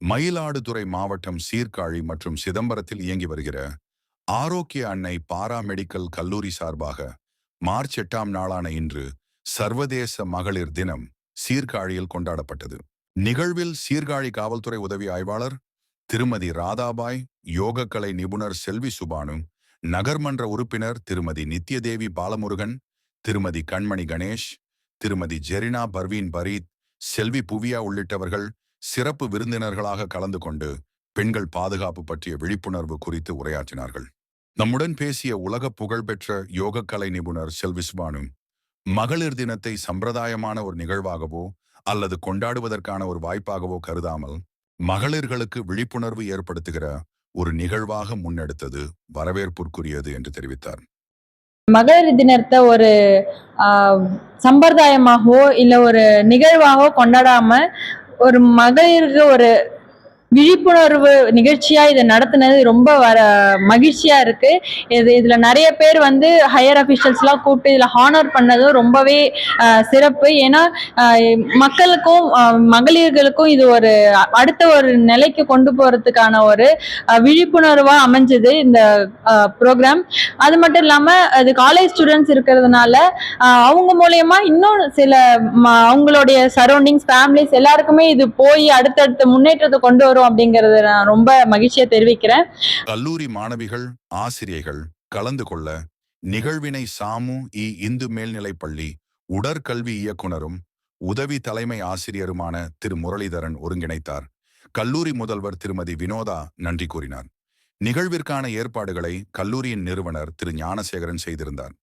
மயிலாடுதுறை மாவட்டம் சீர்காழி மற்றும் சிதம்பரத்தில் இயங்கி வருகிற ஆரோக்கிய அன்னை பாராமெடிக்கல் கல்லூரி சார்பாக மார்ச் எட்டாம் நாளான இன்று சர்வதேச மகளிர் தினம் சீர்காழியில் கொண்டாடப்பட்டது. நிகழ்வில் சீர்காழி காவல்துறை உதவி ஆய்வாளர் திருமதி ராதாபாய் யோகக்கலை நிபுணர் செல்வி சுபானு நகர்மன்ற உறுப்பினர் திருமதி நித்யதேவி பாலமுருகன் திருமதி கண்மணி கணேஷ் திருமதி ஜெரினா பர்வீன் பரீத் செல்வி புவியா உள்ளிட்டவர்கள் சிறப்பு விருந்தினர்களாக கலந்து கொண்டு பெண்கள் பாதுகாப்பு பற்றிய விழிப்புணர்வு குறித்து உரையாற்றினார்கள். நம்முடன் பேசிய உலக புகழ்பெற்ற யோகக்கலை நிபுணர் செல்வி மகளிர் தினத்தை சம்பிரதாயமான ஒரு நிகழ்வாகவோ அல்லது கொண்டாடுவதற்கான ஒரு வாய்ப்பாகவோ கருதாமல் மகளிர்களுக்கு விழிப்புணர்வு ஏற்படுத்துகிற ஒரு நிகழ்வாக முன்னெடுத்தது வரவேற்புக்குரியது என்று தெரிவித்தார். மகளிர் தினத்தை ஒரு சம்பிரதாயமாகவோ இல்லை ஒரு நிகழ்வாகவோ கொண்டாடாம ஒரு மகளிருக்கு ஒரு விழிப்புணர்வு நிகழ்ச்சியா இதை நடத்துனது ரொம்ப வர மகிழ்ச்சியா இருக்கு. இது இதுல நிறைய பேர் வந்து ஹையர் அஃபிஷியல்ஸ்லாம் கூப்பிட்டு இதுல ஹானர் பண்ணதும் ரொம்பவே சிறப்பு. ஏன்னா மக்களுக்கும் மகளிர்களுக்கும் இது ஒரு அடுத்த ஒரு நிலைக்கு கொண்டு போறதுக்கான ஒரு விழிப்புணர்வா அமைஞ்சது இந்த ப்ரோக்ராம் அது மட்டும் இல்லாம அது காலேஜ் ஸ்டூடெண்ட்ஸ் இருக்கிறதுனால அவங்க மூலயமா இன்னும் சில ம- அவங்களுடைய சரௌண்டிங்ஸ் ஃபேமிலிஸ் எல்லாருக்குமே இது போய் அடுத்தடுத்த முன்னேற்றத்தை கொண்டு வரும் அப்படிங்கறத நான் ரொம்ப மகிழ்ச்சியா தெரிவிக்கிறேன். கல்லூரி மாணவிகள் ஆசிரியர்கள் கலந்து கொள்ள நிகழ்வினை சாமு இ இந்து மேல்நிலைப்பள்ளி உடற்கல்வி இயக்குனரும் உதவி தலைமை ஆசிரியருமான திரு முரளிதரன் ஒருங்கிணைத்தார். கல்லூரி முதல்வர் திருமதி வினோதா நன்றி கூறினார். நிகழ்விற்கான ஏற்பாடுகளை கல்லூரியின் நிறுவனர் திரு ஞானசேகரன் செய்திருந்தார்.